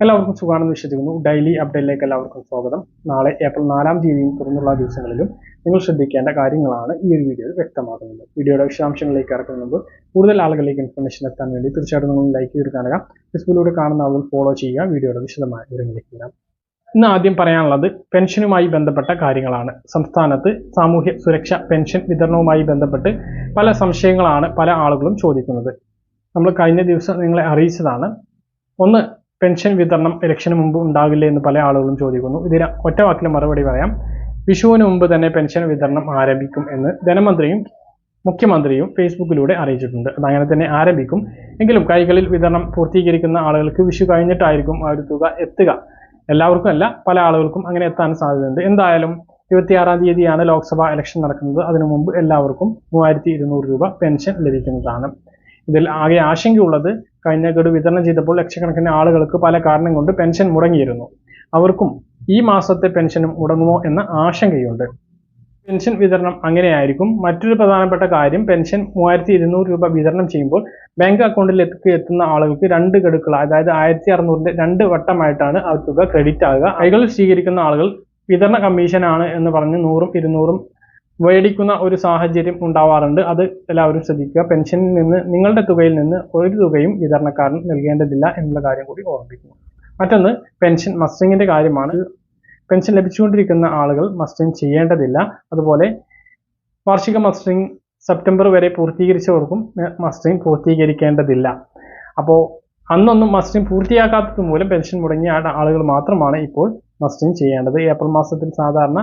എല്ലാവർക്കും സുഖമാണെന്ന് വിശ്വസിക്കുന്നു. ഡെയിലി അപ്ഡേറ്റിലേക്ക് എല്ലാവർക്കും സ്വാഗതം. നാളെ ഏപ്രിൽ നാലാം തീയതിയും തുറന്നുള്ള ദിവസങ്ങളിലും നിങ്ങൾ ശ്രദ്ധിക്കേണ്ട കാര്യങ്ങളാണ് ഈ ഒരു വീഡിയോയിൽ വ്യക്തമാക്കുന്നത് വീഡിയോയുടെ വിശദാംശങ്ങളിലേക്ക് കടക്കുന്ന മുമ്പ് കൂടുതൽ ആളുകളിലേക്ക് ഇൻഫർമേഷൻ എത്താൻ വേണ്ടി തീർച്ചയായിട്ടും നിങ്ങൾ ലൈക്ക് ചെയ്ത് കാണുക. ഫേസ്ബുക്കിലൂടെ കാണുന്ന ആളുകൾ ഫോളോ ചെയ്യുക. വീഡിയോയുടെ വിശദമായ വിവരങ്ങളിലേക്ക് വരാം. ഇന്ന് ആദ്യം പറയാനുള്ളത് പെൻഷനുമായി ബന്ധപ്പെട്ട കാര്യങ്ങളാണ്. സംസ്ഥാനത്ത് സാമൂഹ്യ സുരക്ഷ പെൻഷൻ വിതരണവുമായി ബന്ധപ്പെട്ട് പല സംശയങ്ങളാണ് പല ആളുകളും ചോദിക്കുന്നത്. നമ്മൾ കഴിഞ്ഞ ദിവസം നിങ്ങളെ അറിയിച്ചതാണ്. ഒന്ന് പെൻഷൻ വിതരണം ഇലക്ഷന് മുമ്പ് ഉണ്ടാകില്ല എന്ന് പല ആളുകളും ചോദിക്കുന്നു. ഇതിന് ഒറ്റ വാക്കിൽ മറുപടി പറയാം. വിഷുവിന് മുമ്പ് തന്നെ പെൻഷൻ വിതരണം ആരംഭിക്കും എന്ന് ധനമന്ത്രിയും മുഖ്യമന്ത്രിയും ഫേസ്ബുക്കിലൂടെ അറിയിച്ചിട്ടുണ്ട്. അത് അങ്ങനെ തന്നെ ആരംഭിക്കും. എങ്കിലും കൈകളിൽ വിതരണം പൂർത്തീകരിക്കുന്ന ആളുകൾക്ക് വിഷു കഴിഞ്ഞിട്ടായിരിക്കും ആ ഒരു തുക എത്തുക. എല്ലാവർക്കും അല്ല പല ആളുകൾക്കും അങ്ങനെ എത്താൻ സാധ്യതയുണ്ട്. എന്തായാലും ഇരുപത്തിയാറാം തീയതിയാണ് ലോക്സഭാ ഇലക്ഷൻ നടക്കുന്നത്. അതിനു മുമ്പ് എല്ലാവർക്കും മൂവായിരത്തി ഇരുന്നൂറ് രൂപ പെൻഷൻ ലഭിക്കുന്നതാണ്. ഇതിൽ ആകെ ആശങ്കയുള്ളത് കഴിഞ്ഞ ഗഡു വിതരണം ചെയ്തപ്പോൾ ലക്ഷക്കണക്കിന് ആളുകൾക്ക് പല കാരണം കൊണ്ട് പെൻഷൻ മുടങ്ങിയിരുന്നു. അവർക്കും ഈ മാസത്തെ പെൻഷനും മുടങ്ങുമോ എന്ന ആശങ്കയുണ്ട്. പെൻഷൻ വിതരണം അങ്ങനെയായിരിക്കും. മറ്റൊരു പ്രധാനപ്പെട്ട കാര്യം പെൻഷൻ മൂവായിരത്തി ഇരുന്നൂറ് രൂപ വിതരണം ചെയ്യുമ്പോൾ ബാങ്ക് അക്കൗണ്ടിലേക്ക് എത്തുന്ന ആളുകൾക്ക് രണ്ട് ഗഡുക്കൾ അതായത് ആയിരത്തി അറുന്നൂറിന്റെ രണ്ട് വട്ടമായിട്ടാണ് ആ തുക ക്രെഡിറ്റ് ആകുക. കൈകളിൽ സ്വീകരിക്കുന്ന ആളുകൾ വിതരണ കമ്മീഷനാണ് എന്ന് പറഞ്ഞ് നൂറും ഇരുന്നൂറും മേടിക്കുന്ന ഒരു സാഹചര്യം ഉണ്ടാവാറുണ്ട്. അത് എല്ലാവരും ശ്രദ്ധിക്കുക. പെൻഷനിൽ നിന്ന് നിങ്ങളുടെ തുകയിൽ നിന്ന് ഒരു തുകയും വിതരണക്കാരൻ നൽകേണ്ടതില്ല എന്നുള്ള കാര്യം കൂടി ഓർമ്മിക്കുന്നു മറ്റൊന്ന് പെൻഷൻ മസ്റ്റിങ്ങിന്റെ കാര്യമാണ്. പെൻഷൻ ലഭിച്ചുകൊണ്ടിരിക്കുന്ന ആളുകൾ മസ്റ്റിങ് ചെയ്യേണ്ടതില്ല. അതുപോലെ വാർഷിക മസ്റ്റിങ് സെപ്റ്റംബർ വരെ പൂർത്തീകരിച്ചവർക്കും മസ്റ്റിങ് പൂർത്തീകരിക്കേണ്ടതില്ല. അപ്പോൾ അന്നൊന്നും മസ്റ്റിങ് പൂർത്തിയാക്കാത്തത് മൂലം പെൻഷൻ മുടങ്ങിയ ആളുകൾ മാത്രമാണ് ഇപ്പോൾ മസ്റ്റിങ് ചെയ്യേണ്ടത്. ഏപ്രിൽ മാസത്തിൽ സാധാരണ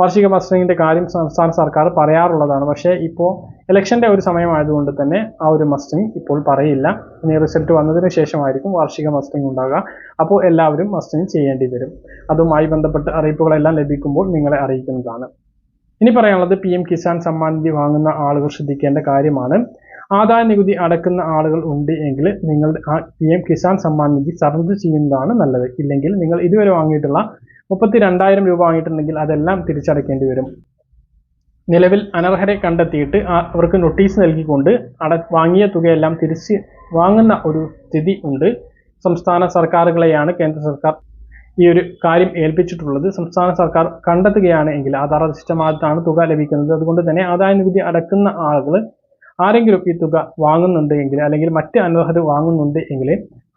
വാർഷിക മസ്റ്ററിങ്ങിന്റെ കാര്യം സംസ്ഥാന സർക്കാർ പറയാറുള്ളതാണ്. പക്ഷേ ഇപ്പോൾ ഇലക്ഷന്റെ ഒരു സമയമായതുകൊണ്ട് തന്നെ ആ ഒരു മസ്റ്ററിങ് ഇപ്പോൾ പറയില്ല. ഇനി റിസൾട്ട് വന്നതിന് ശേഷമായിരിക്കും വാർഷിക മസ്റ്ററിങ് ഉണ്ടാകുക അപ്പോൾ എല്ലാവരും മസ്റ്ററിങ് ചെയ്യേണ്ടി വരും. അതുമായി ബന്ധപ്പെട്ട് അറിയിപ്പുകളെല്ലാം ലഭിക്കുമ്പോൾ നിങ്ങളെ അറിയിക്കുന്നതാണ്. ഇനി പറയാനുള്ളത് പി എം കിസാൻ സമ്മാൻ നിധി വാങ്ങുന്ന ആളുകൾ ശ്രദ്ധിക്കേണ്ട കാര്യമാണ്. ആദായ നികുതി അടക്കുന്ന ആളുകൾ ഉണ്ട് എങ്കിൽ നിങ്ങൾ ആ P M Kisan Samman Nidhi surrender ചെയ്യുന്നതാണ് നല്ലത്. ഇല്ലെങ്കിൽ നിങ്ങൾ ഇതുവരെ വാങ്ങിയിട്ടുള്ള മുപ്പത്തി രണ്ടായിരം രൂപ വാങ്ങിയിട്ടുണ്ടെങ്കിൽ അതെല്ലാം തിരിച്ചടയ്ക്കേണ്ടി വരും. നിലവിൽ അനർഹരെ കണ്ടെത്തിയിട്ട് അവർക്ക് നോട്ടീസ് നൽകിക്കൊണ്ട് അട വാങ്ങിയ തുകയെല്ലാം തിരിച്ച് വാങ്ങുന്ന ഒരു സ്ഥിതി ഉണ്ട്. സംസ്ഥാന സർക്കാരുകളെയാണ് കേന്ദ്ര സർക്കാർ ഈ ഒരു കാര്യം ഏൽപ്പിച്ചിട്ടുള്ളത്. സംസ്ഥാന സർക്കാർ കണ്ടെത്തുകയാണ് എങ്കിൽ ആധാർ അധിഷ്ഠിതമായിട്ടാണ് തുക ലഭിക്കുന്നത്. അതുകൊണ്ട് തന്നെ ആദായ നികുതി അടക്കുന്ന ആളുകൾ ആരെങ്കിലും ഈ തുക വാങ്ങുന്നുണ്ട് എങ്കിൽ അല്ലെങ്കിൽ മറ്റ് അനർഹത വാങ്ങുന്നുണ്ട് എങ്കിൽ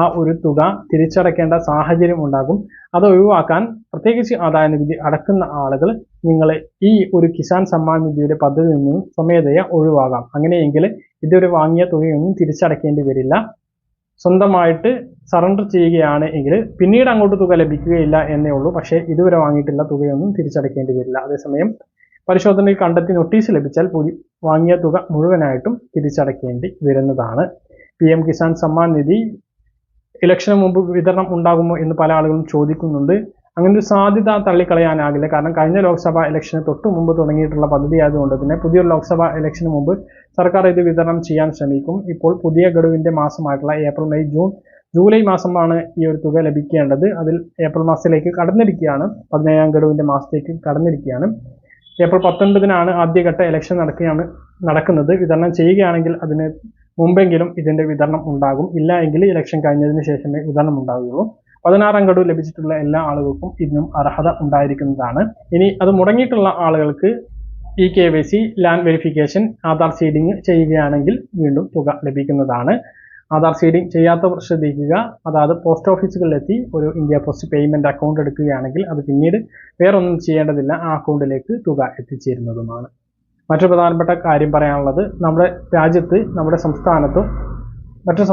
ആ ഒരു തുക തിരിച്ചടയ്ക്കേണ്ട സാഹചര്യം ഉണ്ടാകും. അത് ഒഴിവാക്കാൻ പ്രത്യേകിച്ച് ആദായ നികുതി അടക്കുന്ന ആളുകൾ നിങ്ങളെ ഈ ഒരു കിസാൻ സമ്മാൻ നിധിയുടെ പദ്ധതിയിൽ നിന്നും സ്വമേധയ ഒഴിവാകാം. അങ്ങനെയെങ്കിൽ ഇതുവരെ വാങ്ങിയ തുകയൊന്നും തിരിച്ചടയ്ക്കേണ്ടി വരില്ല. സ്വന്തമായിട്ട് സറണ്ടർ ചെയ്യുകയാണ് എങ്കിൽ പിന്നീട് അങ്ങോട്ട് തുക ലഭിക്കുകയില്ല എന്നേ ഉള്ളൂ. പക്ഷേ ഇതുവരെ വാങ്ങിയിട്ടുള്ള തുകയൊന്നും തിരിച്ചടയ്ക്കേണ്ടി വരില്ല. അതേസമയം പരിശോധനയിൽ കണ്ടെത്തി നോട്ടീസ് ലഭിച്ചാൽ വാങ്ങിയ തുക മുഴുവനായിട്ടും തിരിച്ചടയ്ക്കേണ്ടി വരുന്നതാണ്. പി എം കിസാൻ സമ്മാൻ നിധി ഇലക്ഷന് മുമ്പ് വിതരണം ഉണ്ടാകുമോ എന്ന് പല ആളുകളും ചോദിക്കുന്നുണ്ട്. അങ്ങനെ ഒരു സാധ്യത തള്ളിക്കളയാനാകില്ല. കാരണം കഴിഞ്ഞ ലോക്സഭാ ഇലക്ഷന് തൊട്ട് മുമ്പ് തുടങ്ങിയിട്ടുള്ള പദ്ധതി ആയതുകൊണ്ട് തന്നെ പുതിയൊരു ലോക്സഭാ ഇലക്ഷന് മുമ്പ് സർക്കാർ ഇത് വിതരണം ചെയ്യാൻ ശ്രമിക്കും. ഇപ്പോൾ പുതിയ ഗഡുവിന്റെ മാസമായിട്ടുള്ള ഏപ്രിൽ മെയ് ജൂൺ ജൂലൈ മാസമാണ് ഈ ഒരു തുക ലഭിക്കേണ്ടത്. അതിൽ ഏപ്രിൽ മാസത്തിലേക്ക് കടന്നിരിക്കുകയാണ്. പതിനേഴാം ഗഡുവിന്റെ മാസത്തേക്ക് കടന്നിരിക്കുകയാണ്. ഏപ്രിൽ പത്തൊൻപതിനാണ് ആദ്യഘട്ട ഇലക്ഷൻ നടക്കുകയാണ് നടക്കുന്നത്. വിതരണം ചെയ്യുകയാണെങ്കിൽ അതിന് മുമ്പെങ്കിലും ഇതിന്റെ വിതരണം ഉണ്ടാകും. ഇല്ല എങ്കിൽ ഇലക്ഷൻ കഴിഞ്ഞതിന് ശേഷമേ വിതരണം ഉണ്ടാവുകയുള്ളൂ. പതിനാറാം ഗഡു ലഭിച്ചിട്ടുള്ള എല്ലാ ആളുകൾക്കും ഇതിനും അർഹത ഉണ്ടായിരിക്കുന്നതാണ്. ഇനി അത് മുടങ്ങിയിട്ടുള്ള ആളുകൾക്ക് e K Y C land verification Aadhaar seeding ചെയ്യുകയാണെങ്കിൽ വീണ്ടും തുക ലഭിക്കുന്നതാണ്. ആധാർ സീഡിംഗ് ചെയ്യാത്തവർ ശ്രദ്ധിക്കുക. അതായത് പോസ്റ്റ് ഓഫീസുകളിലെത്തി ഒരു ഇന്ത്യ പോസ്റ്റ് പേയ്മെന്റ് അക്കൗണ്ട് എടുക്കുകയാണെങ്കിൽ അത് പിന്നീട് വേറൊന്നും ചെയ്യേണ്ടതില്ല. ആ അക്കൗണ്ടിലേക്ക് തുക എത്തിച്ചേരുന്നതുമാണ്. മറ്റൊരു പ്രധാനപ്പെട്ട കാര്യം പറയാനുള്ളത് നമ്മുടെ രാജ്യത്ത് നമ്മുടെ സംസ്ഥാനത്തും മറ്റു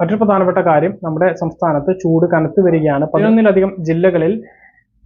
മറ്റൊരു പ്രധാനപ്പെട്ട കാര്യം നമ്മുടെ സംസ്ഥാനത്ത് ചൂട് കനത്ത് വരികയാണ്. പതിനൊന്നിലധികം ജില്ലകളിൽ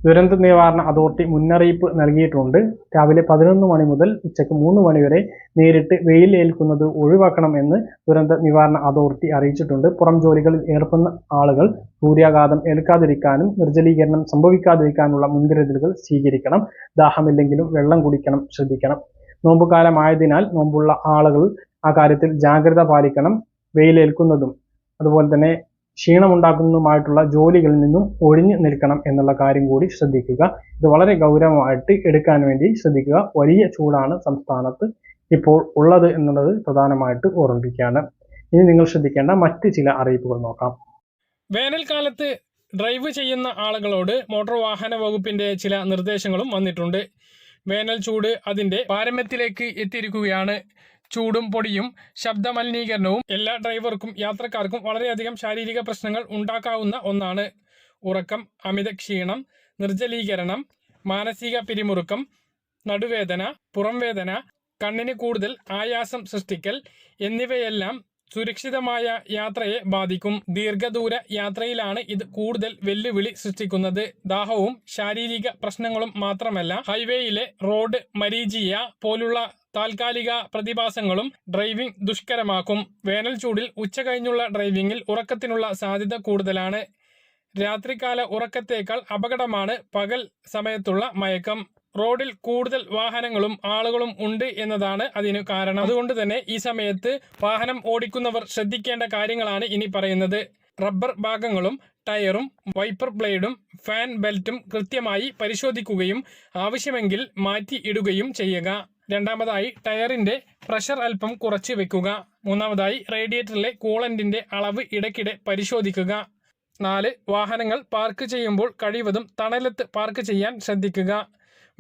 ദുരന്ത നിവാരണ അതോറിറ്റി മുന്നറിയിപ്പ് നൽകിയിട്ടുണ്ട്. രാവിലെ പതിനൊന്ന് മണി മുതൽ ഉച്ചയ്ക്ക് മൂന്ന് മണി വരെ നേരിട്ട് വെയിൽ ഏൽക്കുന്നത് ഒഴിവാക്കണം എന്ന് ദുരന്ത നിവാരണ അതോറിറ്റി അറിയിച്ചിട്ടുണ്ട്. പുറം ജോലികളിൽ ഏർപ്പെടുന്ന ആളുകൾ സൂര്യാഘാതം ഏൽക്കാതിരിക്കാനും നിർജലീകരണം സംഭവിക്കാതിരിക്കാനുള്ള മുൻകരുതലുകൾ സ്വീകരിക്കണം. ദാഹമില്ലെങ്കിലും വെള്ളം കുടിക്കണം ശ്രദ്ധിക്കണം. നോമ്പുകാലമായതിനാൽ നോമ്പുള്ള ആളുകൾ ആ കാര്യത്തിൽ ജാഗ്രത പാലിക്കണം. വെയിലേൽക്കുന്നതും അതുപോലെ തന്നെ ക്ഷീണമുണ്ടാക്കുന്നതുമായിട്ടുള്ള ജോലികളിൽ നിന്നും ഒഴിഞ്ഞു നിൽക്കണം എന്നുള്ള കാര്യം കൂടി ശ്രദ്ധിക്കുക. ഇത് വളരെ ഗൗരവമായിട്ട് എടുക്കാൻ വേണ്ടി ശ്രദ്ധിക്കുക. വലിയ ചൂടാണ് സംസ്ഥാനത്ത് ഇപ്പോൾ ഉള്ളത് എന്നുള്ളത് പ്രധാനമായിട്ട് ഓർമ്മിപ്പിക്കുകയാണ്. ഇനി നിങ്ങൾ ശ്രദ്ധിക്കേണ്ട മറ്റ് ചില അറിയിപ്പുകൾ നോക്കാം. വേനൽക്കാലത്ത് ഡ്രൈവ് ചെയ്യുന്ന ആളുകളോട് മോട്ടോർ വാഹന വകുപ്പിന്റെ ചില നിർദ്ദേശങ്ങളും വന്നിട്ടുണ്ട്. വേനൽ ചൂട് അതിന്റെ പാരമ്യത്തിലേക്ക് എത്തിയിരിക്കുകയാണ്. ചൂടും പൊടിയും ശബ്ദ മലിനീകരണവും എല്ലാ ഡ്രൈവർക്കും യാത്രക്കാർക്കും വളരെയധികം ശാരീരിക പ്രശ്നങ്ങൾ ഉണ്ടാക്കാവുന്ന ഒന്നാണ്. ഉറക്കം അമിത ക്ഷീണം നിർജലീകരണം മാനസിക പിരിമുറുക്കം നടുവേദന പുറംവേദന കണ്ണിന് കൂടുതൽ ആയാസം സൃഷ്ടിക്കൽ എന്നിവയെല്ലാം സുരക്ഷിതമായ യാത്രയെ ബാധിക്കും. ദീർഘദൂര യാത്രയിലാണ് ഇത് കൂടുതൽ വെല്ലുവിളി സൃഷ്ടിക്കുന്നത്. ദാഹവും ശാരീരിക പ്രശ്നങ്ങളും മാത്രമല്ല ഹൈവേയിലെ റോഡ് മരീജിയ പോലുള്ള താൽക്കാലിക പ്രതിഭാസങ്ങളും ഡ്രൈവിംഗ് ദുഷ്കരമാക്കും. വേനൽ ചൂടിൽ ഉച്ച കഴിഞ്ഞുള്ള ഡ്രൈവിംഗിൽ ഉറക്കത്തിനുള്ള സാധ്യത കൂടുതലാണ്. രാത്രികാല ഉറക്കത്തേക്കാൾ അപകടമാണ് പകൽ സമയത്തുള്ള മയക്കം. റോഡിൽ കൂടുതൽ വാഹനങ്ങളും ആളുകളും ഉണ്ട് എന്നതാണ് അതിന് കാരണം. അതുകൊണ്ട് തന്നെ ഈ സമയത്ത് വാഹനം ഓടിക്കുന്നവർ ശ്രദ്ധിക്കേണ്ട കാര്യങ്ങളാണ് ഇനി പറയുന്നത്. റബ്ബർ ഭാഗങ്ങളും ടയറും വൈപ്പർ ബ്ലേഡും ഫാൻ ബെൽറ്റും കൃത്യമായി പരിശോധിക്കുകയും ആവശ്യമെങ്കിൽ മാറ്റി ഇടുകയും ചെയ്യുക. രണ്ടാമതായി ടയറിന്റെ പ്രഷർ അല്പം കുറച്ച് വെക്കുക. മൂന്നാമതായി റേഡിയേറ്ററിലെ കൂളന്റിന്റെ അളവ് ഇടയ്ക്കിടെ പരിശോധിക്കുക. നാല് വാഹനങ്ങൾ പാർക്ക് ചെയ്യുമ്പോൾ കഴിവതും തണലത്ത് പാർക്ക് ചെയ്യാൻ ശ്രദ്ധിക്കുക.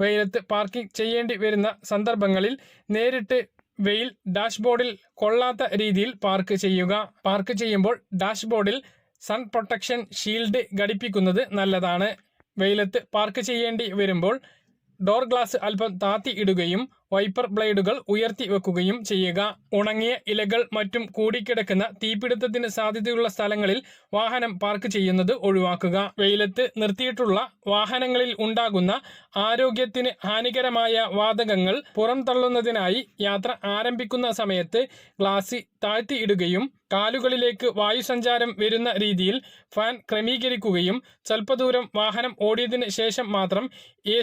വെയിലത്ത് പാർക്കിംഗ് ചെയ്യേണ്ടി വരുന്ന സന്ദർഭങ്ങളിൽ നേരിട്ട് വെയിൽ ഡാഷ്ബോർഡിൽ കൊള്ളാത്ത രീതിയിൽ പാർക്ക് ചെയ്യുക. പാർക്ക് ചെയ്യുമ്പോൾ ഡാഷ്ബോർഡിൽ സൺ പ്രൊട്ടക്ഷൻ ഷീൽഡ് ഘടിപ്പിക്കുന്നത് നല്ലതാണ്. വെയിലത്ത് പാർക്ക് ചെയ്യേണ്ടി വരുമ്പോൾ ഡോർ ഗ്ലാസ് അല്പം താത്തി ഇടുകയും വൈപ്പർ ബ്ലേഡുകൾ ഉയർത്തി വെക്കുകയും ചെയ്യുക. ഉണങ്ങിയ ഇലകൾ മറ്റും കൂടിക്കിടക്കുന്ന തീപിടുത്തത്തിന് സാധ്യതയുള്ള സ്ഥലങ്ങളിൽ വാഹനം പാർക്ക് ചെയ്യുന്നത് ഒഴിവാക്കുക. വെയിലത്ത് നിർത്തിയിട്ടുള്ള വാഹനങ്ങളിൽ ഉണ്ടാകുന്ന ആരോഗ്യത്തിന് ഹാനികരമായ വാതകങ്ങൾ പുറംതള്ളുന്നതിനായി യാത്ര ആരംഭിക്കുന്ന സമയത്ത് ഗ്ലാസ് താഴ്ത്തിയിടുകയും കാലുകളിലേക്ക് വായുസഞ്ചാരം വരുന്ന രീതിയിൽ ഫാൻ ക്രമീകരിക്കുകയും സ്വല്പദൂരം വാഹനം ഓടിയതിന് ശേഷം മാത്രം എ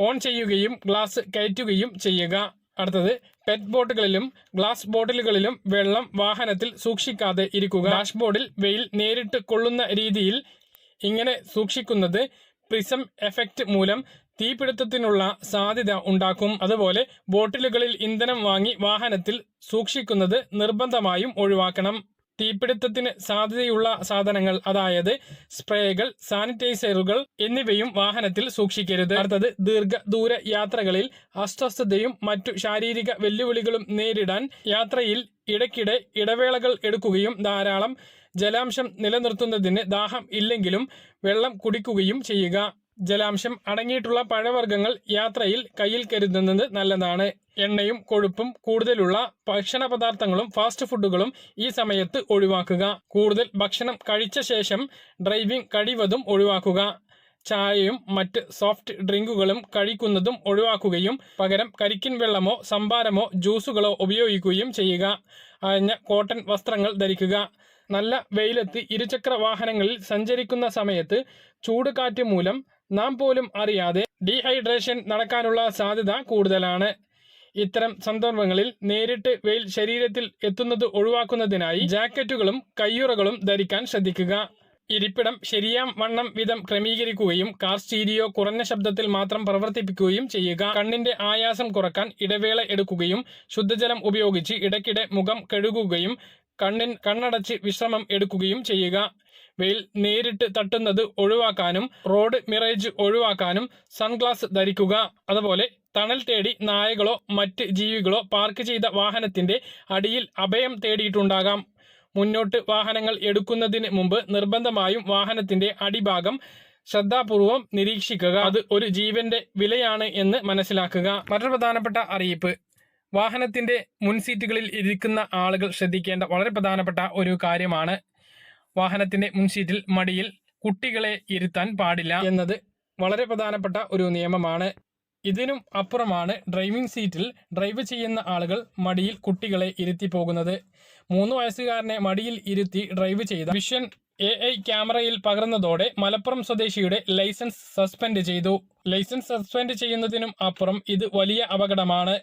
ഓൺ ചെയ്യുകയും ഗ്ലാസ് കയറ്റുകയും ചെയ്യുക. അടുത്തത് പെറ്റ് ബോട്ടുകളിലും ഗ്ലാസ് ബോട്ടിലുകളിലും വെള്ളം വാഹനത്തിൽ സൂക്ഷിക്കാതെ ഇരിക്കുക. ഡാഷ്ബോർഡിൽ വെയിൽ നേരിട്ട് കൊള്ളുന്ന രീതിയിൽ ഇങ്ങനെ സൂക്ഷിക്കുന്നത് പ്രിസം എഫക്റ്റ് മൂലം തീപിടുത്തത്തിനുള്ള സാധ്യത ഉണ്ടാക്കും. അതുപോലെ ബോട്ടിലുകളിൽ ഇന്ധനം വാങ്ങി വാഹനത്തിൽ സൂക്ഷിക്കുന്നത് നിർബന്ധമായും ഒഴിവാക്കണം. തീപിടുത്തത്തിന് സാധ്യതയുള്ള സാധനങ്ങൾ അതായത് സ്പ്രേകൾ സാനിറ്റൈസറുകൾ എന്നിവയും വാഹനത്തിൽ സൂക്ഷിക്കരുത്. അടുത്തത് ദീർഘദൂര യാത്രകളിൽ അസ്വസ്ഥതയും മറ്റു ശാരീരിക വെല്ലുവിളികളും നേരിടാൻ യാത്രയിൽ ഇടയ്ക്കിടെ ഇടവേളകൾ എടുക്കുകയും ധാരാളം ജലാംശം നിലനിർത്തുന്നതിന് ദാഹം ഇല്ലെങ്കിലും വെള്ളം കുടിക്കുകയും ചെയ്യുക. ജലാംശം അടങ്ങിയിട്ടുള്ള പഴവർഗങ്ങൾ യാത്രയിൽ കയ്യിൽ കരുതുന്നത് നല്ലതാണ്. എണ്ണയും കൊഴുപ്പും കൂടുതലുള്ള ഭക്ഷണ പദാർത്ഥങ്ങളും ഫാസ്റ്റ് ഫുഡുകളും ഈ സമയത്ത് ഒഴിവാക്കുക. കൂടുതൽ ഭക്ഷണം കഴിച്ച ശേഷം ഡ്രൈവിംഗ് കഴിവതും ഒഴിവാക്കുക. ചായയും മറ്റ് സോഫ്റ്റ് ഡ്രിങ്കുകളും കഴിക്കുന്നതും ഒഴിവാക്കുകയും പകരം കരിക്കിൻ വെള്ളമോ സംഭാരമോ ജ്യൂസുകളോ ഉപയോഗിക്കുകയും ചെയ്യുക. അയഞ്ഞ കോട്ടൺ വസ്ത്രങ്ങൾ ധരിക്കുക. നല്ല വെയിലത്ത് ഇരുചക്ര വാഹനങ്ങളിൽ സഞ്ചരിക്കുന്ന സമയത്ത് ചൂട് കാറ്റ് മൂലം നാം പോലും അറിയാതെ ഡീഹൈഡ്രേഷൻ നടക്കാനുള്ള സാധ്യത കൂടുതലാണ്. ഇത്തരം സന്ദർഭങ്ങളിൽ നേരിട്ട് വെയിൽ ശരീരത്തിൽ എത്തുന്നത് ഒഴിവാക്കുന്നതിനായി ജാക്കറ്റുകളും കയ്യുറകളും ധരിക്കാൻ ശ്രദ്ധിക്കുക. ഇരിപ്പിടം ശരിയാം വണ്ണം വിധം ക്രമീകരിക്കുകയും കാർ സ്റ്റീരിയോ കുറഞ്ഞ ശബ്ദത്തിൽ മാത്രം പ്രവർത്തിപ്പിക്കുകയും ചെയ്യുക. കണ്ണിന്റെ ആയാസം കുറയ്ക്കാൻ ഇടവേള എടുക്കുകയും ശുദ്ധജലം ഉപയോഗിച്ച് ഇടയ്ക്കിടെ മുഖം കഴുകുകയും കണ്ണിൻ കണ്ണടച്ച് വിശ്രമം എടുക്കുകയും ചെയ്യുക. വെയിൽ നേരിട്ട് തട്ടുന്നത് ഒഴിവാക്കാനും റോഡ് മിറേജ് ഒഴിവാക്കാനും സൺഗ്ലാസ് ധരിക്കുക. അതുപോലെ തണൽ തേടി നായകളോ മറ്റ് ജീവികളോ പാർക്ക് ചെയ്ത വാഹനത്തിന്റെ അടിയിൽ അഭയം തേടിയിട്ടുണ്ടാകാം. മുന്നോട്ട് വാഹനങ്ങൾ എടുക്കുന്നതിന് മുമ്പ് നിർബന്ധമായും വാഹനത്തിന്റെ അടിഭാഗം ശ്രദ്ധാപൂർവം നിരീക്ഷിക്കുക. അത് ഒരു ജീവന്റെ വിലയാണ് എന്ന് മനസ്സിലാക്കുക. മറ്റൊരു പ്രധാനപ്പെട്ട അറിയിപ്പ്. വാഹനത്തിന്റെ മുൻസീറ്റുകളിൽ ഇരിക്കുന്ന ആളുകൾ ശ്രദ്ധിക്കേണ്ട വളരെ പ്രധാനപ്പെട്ട ഒരു കാര്യമാണ് വാഹനത്തിന്റെ മുൻസീറ്റിൽ മടിയിൽ കുട്ടികളെ ഇരുത്താൻ പാടില്ല എന്നത് വളരെ പ്രധാനപ്പെട്ട ഒരു നിയമമാണ്. ഇതിനും അപ്പുറമാണ് ഡ്രൈവിംഗ് സീറ്റിൽ ഡ്രൈവ് ചെയ്യുന്ന ആളുകൾ മടിയിൽ കുട്ടികളെ ഇരുത്തി പോകുന്നത്. മൂന്ന് വയസ്സുകാരനെ മടിയിൽ ഇരുത്തി ഡ്രൈവ് ചെയ്ത വിഷൻ എ ഐ ക്യാമറയിൽ പകർന്നതോടെ മലപ്പുറം സ്വദേശിയുടെ ലൈസൻസ് സസ്പെൻഡ് ചെയ്തു. ലൈസൻസ് സസ്പെൻഡ് ചെയ്യുന്നതിനും അപ്പുറം ഇത് വലിയ അപകടമാണ്.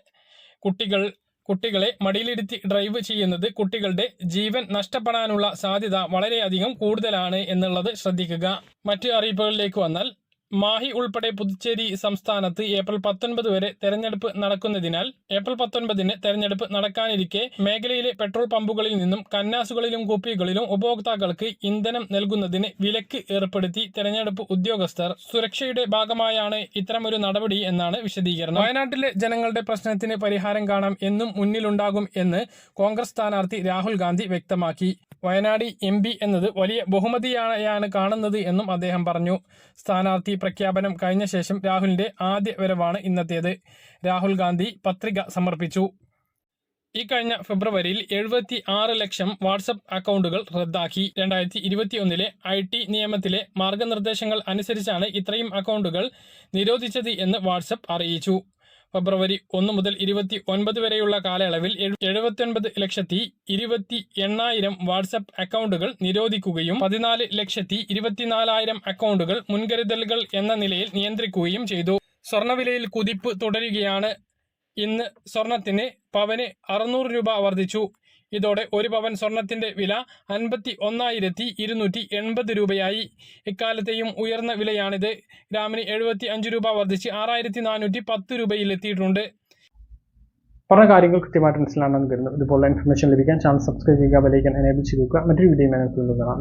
കുട്ടികൾ കുട്ടികളെ മടിയിലിരുത്തി ഡ്രൈവ് ചെയ്യുന്നത് കുട്ടികളുടെ ജീവൻ നഷ്ടപ്പെടാനുള്ള സാധ്യത വളരെയധികം കൂടുതലാണ് എന്നുള്ളത് ശ്രദ്ധിക്കുക. മറ്റു അറിയിപ്പുകളിലേക്ക് വന്നാൽ മാഹി ഉൾപ്പെടെ പുതുച്ചേരി സംസ്ഥാനത്ത് ഏപ്രിൽ പത്തൊൻപത് വരെ തെരഞ്ഞെടുപ്പ് നടക്കുന്നതിനാൽ ഏപ്രിൽ പത്തൊൻപതിന് തെരഞ്ഞെടുപ്പ് നടക്കാനിരിക്കെ മേഖലയിലെ പെട്രോൾ പമ്പുകളിൽ നിന്നും കന്നാസുകളിലും കുപ്പികളിലും ഉപഭോക്താക്കൾക്ക് ഇന്ധനം നൽകുന്നതിന് വിലക്ക് ഏർപ്പെടുത്തി തെരഞ്ഞെടുപ്പ് ഉദ്യോഗസ്ഥർ സുരക്ഷയുടെ ഭാഗമായാണ് ഇത്തരമൊരു നടപടി എന്നാണ് വിശദീകരണം. വയനാട്ടിലെ ജനങ്ങളുടെ പ്രശ്നത്തിന് പരിഹാരം കാണാം എന്നും മുന്നിലുണ്ടാകും എന്ന് കോൺഗ്രസ് സ്ഥാനാർത്ഥി രാഹുൽ ഗാന്ധി വ്യക്തമാക്കി. വയനാട് എം എന്നത് വലിയ ബഹുമതിയാണ് കാണുന്നത് എന്നും അദ്ദേഹം പറഞ്ഞു. സ്ഥാനാർത്ഥി പ്രഖ്യാപനം കഴിഞ്ഞ ശേഷം രാഹുലിന്റെ ആദ്യ വരവാണ് ഇന്നത്തേത്. രാഹുൽ ഗാന്ധി പത്രിക സമർപ്പിച്ചു. ഈ കഴിഞ്ഞ ഫെബ്രുവരിയിൽ എഴുപത്തി ആറ് ലക്ഷം വാട്സപ്പ് അക്കൗണ്ടുകൾ റദ്ദാക്കി. രണ്ടായിരത്തി ഇരുപത്തി ഒന്നിലെ ഐ ടി നിയമത്തിലെ മാർഗനിർദ്ദേശങ്ങൾ അനുസരിച്ചാണ് ഇത്രയും അക്കൗണ്ടുകൾ നിരോധിച്ചത് എന്ന് വാട്സപ്പ് അറിയിച്ചു. ഫെബ്രുവരി ഒന്ന് മുതൽ ഇരുപത്തി ഒൻപത് വരെയുള്ള കാലയളവിൽ എഴുപത്തിയൊൻപത് ലക്ഷത്തി ഇരുപത്തി എണ്ണായിരം വാട്സപ്പ് അക്കൗണ്ടുകൾ നിരോധിക്കുകയും പതിനാല് ലക്ഷത്തി ഇരുപത്തിനാലായിരം അക്കൗണ്ടുകൾ മുൻകരുതലുകൾ എന്ന നിലയിൽ നിയന്ത്രിക്കുകയും ചെയ്തു. സ്വർണവിലയിൽ കുതിപ്പ് തുടരുകയാണ്. ഇന്ന് സ്വർണത്തിന് പവന് അറുന്നൂറ് രൂപ വർദ്ധിച്ചു. ഇതോടെ ഒരു പവൻ സ്വർണത്തിന്റെ വില അൻപത്തി ഒന്നായിരത്തി ഇരുന്നൂറ്റി എൺപത് രൂപയായി. ഇക്കാലത്തെയും ഉയർന്ന വിലയാണിത്. ഗ്രാമിന് എഴുപത്തി അഞ്ച് രൂപ വർദ്ധിച്ച് ആറായിരത്തി നാനൂറ്റി പത്ത് രൂപയിൽ എത്തിയിട്ടുണ്ട് പറഞ്ഞ കാര്യങ്ങൾ കൃത്യമായിട്ട് മനസ്സിലാണെന്ന് കരുതുന്നു ഇതുപോലുള്ള ഇൻഫർമേഷൻ ലഭിക്കാൻ ചാനൽ സബ്സ്ക്രൈബ് ചെയ്യുക വിലയിക്കാൻ എനേബിൾ ചെയ്ത് മറ്റൊരു വീഡിയോ ഞാൻ കാണാം.